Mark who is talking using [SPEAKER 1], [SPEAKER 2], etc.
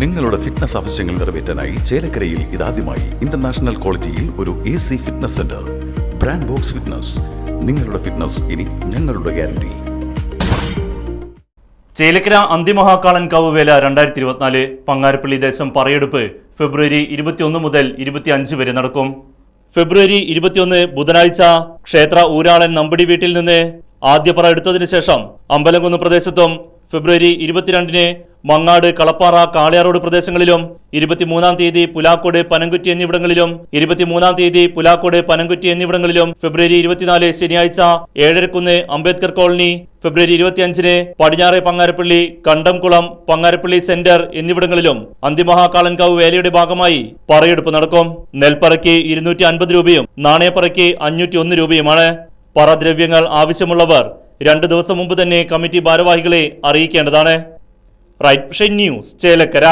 [SPEAKER 1] നിങ്ങളുടെ ഫിറ്റ്നസ് ആവശ്യങ്ങൾ നിറവേറ്റാനായി ചേലക്കരയിൽ ഇതാദ്യമായി ഇന്റർനാഷണൽ ക്വാളിറ്റിയിൽ ഒരു A C fitness centre brand box fitness നിങ്ങളുടെ ഫിറ്റ്നസ് ഇനി ഞങ്ങളുടെ ഗ്യാരണ്ടി
[SPEAKER 2] ചേലക്കര അന്തിമഹാക്കാളൻകാവ് വേല രണ്ടായിരത്തി ഇരുപത്തിനാല് പങ്ങാരപ്പള്ളി ദേശം പറയെടുപ്പ് ഫെബ്രുവരി ഇരുപത്തിയൊന്ന് മുതൽ ഇരുപത്തിയഞ്ച് വരെ നടക്കും. ഫെബ്രുവരി ഇരുപത്തിയൊന്ന് ബുധനാഴ്ച ക്ഷേത്ര ഊരാളൻ നമ്പടി വീട്ടിൽ നിന്ന് ആദ്യ പറ എടുത്തതിനു ശേഷം അമ്പലംകുന്ന് പ്രദേശത്തും ഫെബ്രുവരി ഇരുപത്തിരണ്ടിന് മങ്ങാട് കളപ്പാറ കാളിയാറോഡ് പ്രദേശങ്ങളിലും ഇരുപത്തിമൂന്നാം തീയതി പുലാക്കോട് പനംകുറ്റി എന്നിവിടങ്ങളിലും ഇരുപത്തിമൂന്നാം തീയതി പുലാക്കോട് പനംകുറ്റി എന്നിവിടങ്ങളിലും ഫെബ്രുവരി ഇരുപത്തിനാല് ശനിയാഴ്ച ഏഴരക്കുന്ന് അംബേദ്കർ കോളനി ഫെബ്രുവരി ഇരുപത്തിയഞ്ചിന് പടിഞ്ഞാറെ പങ്ങാരപ്പള്ളി കണ്ടംകുളം പങ്ങാരപ്പള്ളി സെന്റർ എന്നിവിടങ്ങളിലും അന്തിമഹാകാളൻകാവ് വേലയുടെ ഭാഗമായി പറയെടുപ്പ് നടക്കും. നെൽപ്പറയ്ക്ക് ഇരുന്നൂറ്റി അൻപത് രൂപയും നാണയപ്പറയ്ക്ക് അഞ്ഞൂറ്റി ഒന്ന് രൂപയുമാണ്. പറദ്രവ്യങ്ങൾ ആവശ്യമുള്ളവർ രണ്ട് ദിവസം മുമ്പ് തന്നെ കമ്മിറ്റി ഭാരവാഹികളെ അറിയിക്കേണ്ടതാണ്. Right News Chelakkara.